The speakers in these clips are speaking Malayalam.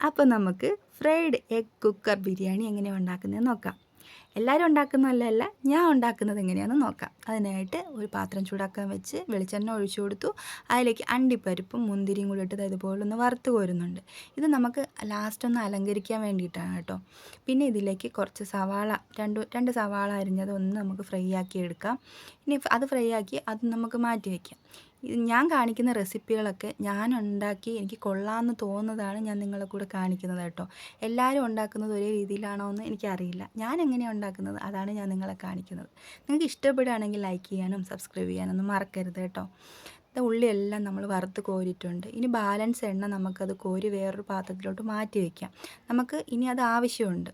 അപ്പോൾ നമുക്ക് ഫ്രൈഡ് എഗ് കുക്കർ ബിരിയാണി എങ്ങനെയാണ് ഉണ്ടാക്കുന്നത് നോക്കാം. എല്ലാവരും ഉണ്ടാക്കുന്നതല്ല ഞാൻ ഉണ്ടാക്കുന്നത് എങ്ങനെയാണെന്ന് നോക്കാം. അതിനായിട്ട് ഒരു പാത്രം ചൂടാക്കാൻ വെച്ച് വെളിച്ചെണ്ണ ഒഴിച്ചു കൊടുത്തു. അതിലേക്ക് അണ്ടിപ്പരിപ്പും മുന്തിരിയും കൂടി ഇട്ടത് ഇതുപോലെ ഒന്ന് വറുത്ത് കോരുന്നുണ്ട്. ഇത് നമുക്ക് ലാസ്റ്റ് ഒന്ന് അലങ്കരിക്കാൻ വേണ്ടിയിട്ടാണ് കേട്ടോ. പിന്നെ ഇതിലേക്ക് കുറച്ച് സവാള രണ്ട് രണ്ട് സവാള അരിഞ്ഞത് ഒന്ന് നമുക്ക് ഫ്രൈ ആക്കി എടുക്കാം. ഇനി അത് ഫ്രൈ ആക്കി അത് നമുക്ക് മാറ്റി വയ്ക്കാം ഞാൻ കാണിക്കുന്ന റെസിപ്പികളൊക്കെ ഞാൻ ഉണ്ടാക്കി എനിക്ക് കൊള്ളാമെന്ന് തോന്നുന്നതാണ് ഞാൻ നിങ്ങളെ കൂടെ കാണിക്കുന്നത് കേട്ടോ. എല്ലാവരും ഉണ്ടാക്കുന്നത് ഒരേ രീതിയിലാണോ എന്ന് എനിക്കറിയില്ല. ഞാൻ എങ്ങനെയാണ് ഉണ്ടാക്കുന്നത് അതാണ് ഞാൻ നിങ്ങളെ കാണിക്കുന്നത്. നിങ്ങൾക്ക് ഇഷ്ടപ്പെടുകയാണെങ്കിൽ ലൈക്ക് ചെയ്യാനും സബ്സ്ക്രൈബ് ചെയ്യാനൊന്നും മറക്കരുത് കേട്ടോ. ഉള്ളിയെല്ലാം നമ്മൾ വറുത്ത് കോരിയിട്ടുണ്ട്. ഇനി ബാലൻസ് എണ്ണ നമുക്കത് കോരി വേറൊരു പാത്രത്തിലോട്ട് മാറ്റി വയ്ക്കാം നമുക്ക് ഇനി അത് ആവശ്യമുണ്ട്.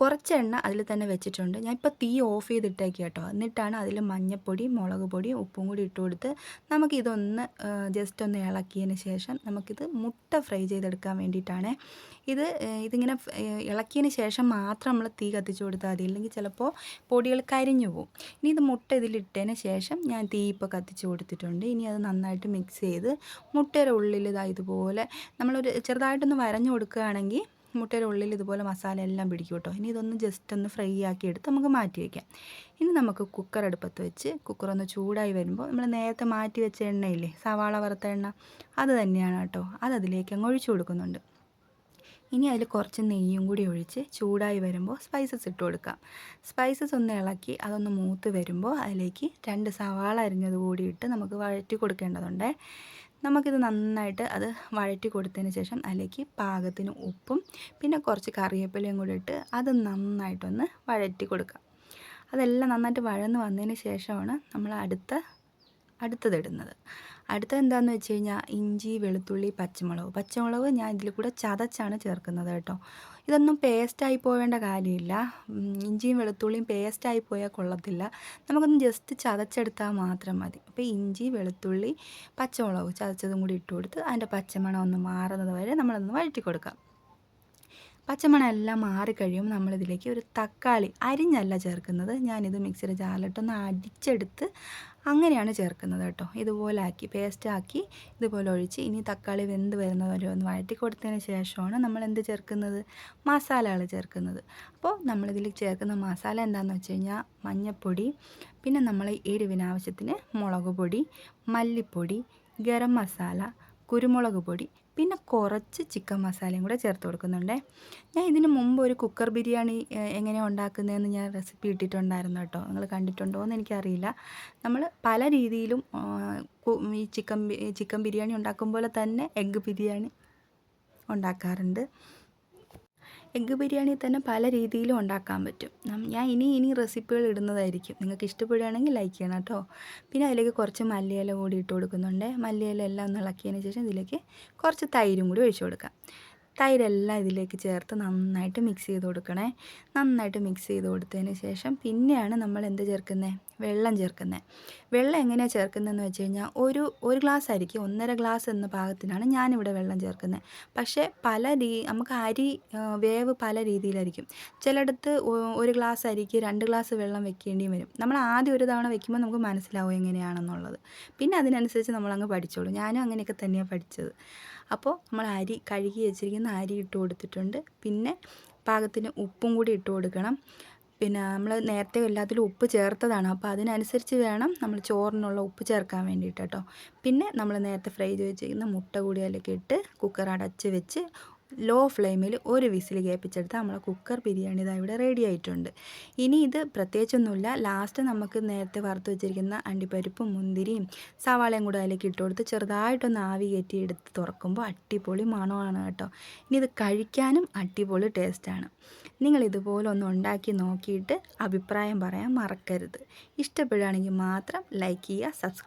കുറച്ച് എണ്ണ അതിൽ തന്നെ വെച്ചിട്ടുണ്ട്. ഞാൻ ഇപ്പോൾ തീ ഓഫ് ചെയ്തിട്ടേക്ക് കേട്ടോ. എന്നിട്ടാണ് അതിൽ മഞ്ഞൾപ്പൊടി മുളക് പൊടി ഉപ്പും കൂടി ഇട്ട് കൊടുത്ത് നമുക്കിതൊന്ന് ജസ്റ്റ് ഒന്ന് ഇളക്കിയതിന് ശേഷം നമുക്കിത് മുട്ട ഫ്രൈ ചെയ്തെടുക്കാൻ വേണ്ടിയിട്ടാണ്. ഇത് ഇതിങ്ങനെ ഇളക്കിയതിന് ശേഷം മാത്രം നമ്മൾ തീ കത്തിച്ച് കൊടുത്താൽ മതി. ഇല്ലെങ്കിൽ ചിലപ്പോൾ പൊടികൾ കരിഞ്ഞു പോകും. ഇനി ഇത് മുട്ട ഇതിലിട്ടതിന് ശേഷം ഞാൻ തീ ഇപ്പോൾ കത്തിച്ച് കൊടുത്തിട്ടുണ്ട്. ഇനി അത് നന്നായിട്ട് മിക്സ് ചെയ്ത് മുട്ടയുടെ ഉള്ളിൽ ഇതാ ഇതുപോലെ നമ്മളൊരു ചെറുതായിട്ടൊന്ന് വരഞ്ഞു കൊടുക്കുകയാണെങ്കിൽ മുട്ടയുടെ ഉള്ളിൽ ഇതുപോലെ മസാല എല്ലാം പിടിക്കും കേട്ടോ. ഇനി ഇതൊന്ന് ജസ്റ്റ് ഒന്ന് ഫ്രൈ ആക്കി എടുത്ത് നമുക്ക് മാറ്റി വയ്ക്കാം ഇനി നമുക്ക് കുക്കർ അടുപ്പത്ത് വെച്ച് കുക്കർ ഒന്ന് ചൂടായി വരുമ്പോൾ നമ്മൾ നേരത്തെ മാറ്റി വെച്ച എണ്ണയില്ലേ സവാള വറുത്ത എണ്ണ അത് തന്നെയാണ് കേട്ടോ. അത് അതിലേക്ക് അങ്ങ് ഒഴിച്ചു കൊടുക്കുന്നുണ്ട്. ഇനി അതിൽ കുറച്ച് നെയ്യും കൂടി ഒഴിച്ച് ചൂടായി വരുമ്പോൾ സ്പൈസസ് ഇട്ട് കൊടുക്കാം. സ്പൈസസ് ഒന്ന് ഇളക്കി അതൊന്ന് മൂത്ത് വരുമ്പോൾ അതിലേക്ക് രണ്ട് സവാള അരിഞ്ഞത് കൂടി ഇട്ട് നമുക്ക് വഴറ്റി കൊടുക്കേണ്ടതുണ്ട്. നമുക്കിത് നന്നായിട്ട് അത് വഴറ്റി കൊടുത്തതിന് ശേഷം അതിലേക്ക് പാകത്തിന് ഉപ്പും പിന്നെ കുറച്ച് കറിവേപ്പിലയും കൂടി ഇട്ട് അത് നന്നായിട്ടൊന്ന് വഴറ്റി കൊടുക്കാം അതെല്ലാം നന്നായിട്ട് വഴന്ന് വന്നതിന് ശേഷമാണ് നമ്മൾ അടുത്ത അടുത്തതിടുന്നത്. അടുത്തത് എന്താണെന്ന് വെച്ച് കഴിഞ്ഞാൽ ഇഞ്ചി വെളുത്തുള്ളി പച്ചമുളക്. പച്ചമുളക് ഞാൻ ഇതിൽ കൂടെ ചതച്ചാണ് ചേർക്കുന്നത് കേട്ടോ. ഇതൊന്നും പേസ്റ്റായി പോവേണ്ട കാര്യമില്ല. ഇഞ്ചിയും വെളുത്തുള്ളിയും പേസ്റ്റായി പോയാൽ കൊള്ളത്തില്ല. നമുക്കൊന്ന് ജസ്റ്റ് ചതച്ചെടുത്താൽ മാത്രം മതി. അപ്പോൾ ഇഞ്ചി വെളുത്തുള്ളി പച്ചമുളക് ചതച്ചതും കൂടി ഇട്ട് കൊടുത്ത് അതിന്റെ പച്ചമണം ഒന്ന് മാറുന്നത് വരെ നമ്മളൊന്ന് വഴറ്റി കൊടുക്കാം പച്ചമണം എല്ലാം മാറിക്കഴിയുമ്പോൾ നമ്മളിതിലേക്ക് ഒരു തക്കാളി അരിഞ്ഞല്ല ചേർക്കുന്നത്. ഞാനിത് മിക്സിയുടെ ജാറിലിട്ടൊന്ന് അടിച്ചെടുത്ത് അങ്ങനെയാണ് ചേർക്കുന്നത് കേട്ടോ. ഇതുപോലെ ആക്കി പേസ്റ്റ് ആക്കി ഇതുപോലെ ഒഴിച്ച് ഇനി തക്കാളി വെന്ത് വരുന്നവരെ ഒന്ന് വഴറ്റി കൊടുത്തതിന് ശേഷമാണ് നമ്മൾ എന്ത് ചേർക്കുന്നത്? മസാലകൾ ചേർക്കുന്നത്. അപ്പോൾ നമ്മളിതിൽ ചേർക്കുന്ന മസാല എന്താണെന്ന് വെച്ച് കഴിഞ്ഞാൽ മഞ്ഞൾപ്പൊടി പിന്നെ നമ്മൾ എരിവിന് ആവശ്യത്തിന് മുളക് പൊടി മല്ലിപ്പൊടി ഗരം മസാല കുരുമുളക് പൊടി പിന്നെ കുറച്ച് ചിക്കൻ മസാലയും കൂടെ ചേർത്ത് കൊടുക്കുന്നുണ്ട്. ഞാൻ ഇതിന് മുമ്പ് ഒരു കുക്കർ ബിരിയാണി എങ്ങനെയാണ് ഉണ്ടാക്കുന്നതെന്ന് ഞാൻ റെസിപ്പി ഇട്ടിട്ടുണ്ടായിരുന്നു കേട്ടോ. നിങ്ങൾ കണ്ടിട്ടുണ്ടോ എന്ന് എനിക്കറിയില്ല. നമ്മൾ പല രീതിയിലും ഈ ചിക്കൻ ചിക്കൻ ബിരിയാണി ഉണ്ടാക്കും പോലെ തന്നെ എഗ്ഗ് ബിരിയാണി ഉണ്ടാക്കാറുണ്ട്. എഗ്ഗ് ബിരിയാണി തന്നെ പല രീതിയിലും ഉണ്ടാക്കാൻ പറ്റും. ഞാൻ ഇനി ഇനി റെസിപ്പികൾ ഇടുന്നതായിരിക്കും. നിങ്ങൾക്ക് ഇഷ്ടപ്പെടുകയാണെങ്കിൽ ലൈക്ക് ചെയ്യണം കേട്ടോ. പിന്നെ അതിലേക്ക് കുറച്ച് മല്ലിയില കൂടി ഇട്ട് കൊടുക്കുന്നുണ്ട്. മല്ലിയില എല്ലാം ഒന്ന് ഇളക്കിയതിന് ശേഷം ഇതിലേക്ക് കുറച്ച് തൈരും കൂടി ഒഴിച്ചു കൊടുക്കാം. തൈരെല്ലാം ഇതിലേക്ക് ചേർത്ത് നന്നായിട്ട് മിക്സ് ചെയ്ത് കൊടുക്കണേ. നന്നായിട്ട് മിക്സ് ചെയ്ത് കൊടുത്തതിന് ശേഷം പിന്നെയാണ് നമ്മൾ എന്ത് ചേർക്കുന്നത് വെള്ളം ചേർക്കുന്നത് വെള്ളം എങ്ങനെയാണ് ചേർക്കുന്നതെന്ന് വെച്ച് കഴിഞ്ഞാൽ ഒരു ഒരു ഗ്ലാസ് അരിക്ക് ഒന്നര ഗ്ലാസ് എന്ന പാകത്തിനാണ് ഞാനിവിടെ വെള്ളം ചേർക്കുന്നത് പക്ഷേ പല രീ നമുക്ക് അരി വേവ് പല രീതിയിലായിരിക്കും. ചിലയിടത്ത് ഒരു ഗ്ലാസ് അരിക്ക് രണ്ട് ഗ്ലാസ് വെള്ളം വെക്കേണ്ടിയും വരും. നമ്മൾ ആദ്യം ഒരു തവണ വെക്കുമ്പോൾ നമുക്ക് മനസ്സിലാവും എങ്ങനെയാണെന്നുള്ളത്. പിന്നെ അതിനനുസരിച്ച് നമ്മളങ്ങ് പഠിച്ചോളൂ. ഞാനും അങ്ങനെയൊക്കെ തന്നെയാണ് പഠിച്ചത്. അപ്പോൾ നമ്മൾ അരി കഴുകി വെച്ചിരിക്കുന്ന അരി ഇട്ട് കൊടുത്തിട്ടുണ്ട്. പിന്നെ പാകത്തിന് ഉപ്പും കൂടി ഇട്ട് കൊടുക്കണം. പിന്നെ നമ്മൾ നേരത്തെ എല്ലാത്തിലും ഉപ്പ് ചേർത്തതാണ്. അപ്പോൾ അതിനനുസരിച്ച് വേണം നമ്മൾ ചോറിനുള്ള ഉപ്പ് ചേർക്കാൻ വേണ്ടിയിട്ട് കേട്ടോ. പിന്നെ നമ്മൾ നേരത്തെ ഫ്രൈ ചെയ്ത് വെച്ചിരിക്കുന്ന മുട്ട കൂടി അതിലേക്ക് ഇട്ട് കുക്കർ അടച്ച് വെച്ച് ലോ ഫ്ലെയിമിൽ ഒരു വിസിൽ കേൾപ്പിച്ചെടുത്ത് നമ്മളെ കുക്കർ ബിരിയാണി ഇതാ ഇവിടെ റെഡി ആയിട്ടുണ്ട്. ഇനി ഇത് പ്രത്യേകിച്ചൊന്നുമില്ല. ലാസ്റ്റ് നമുക്ക് നേരത്തെ വറുത്ത് വെച്ചിരിക്കുന്ന അണ്ടിപ്പരിപ്പും മുന്തിരിയും സവാളയും കൂടെ അതിലേക്ക് ഇട്ട് കൊടുത്ത് ചെറുതായിട്ടൊന്ന് ആവി കയറ്റി എടുത്ത് തുറക്കുമ്പോൾ അടിപൊളി മണമാണ് കേട്ടോ. ഇനി ഇത് കഴിക്കാനും അടിപൊളി ടേസ്റ്റാണ് നിങ്ങൾ ഇതുപോലെ ഒന്ന് ഉണ്ടാക്കി നോക്കിയിട്ട് അഭിപ്രായം പറയാൻ മറക്കരുത്. ഇഷ്ടപ്പെടുകയാണെങ്കിൽ മാത്രം ലൈക്ക് ചെയ്യുക സബ്സ്ക്രൈബ്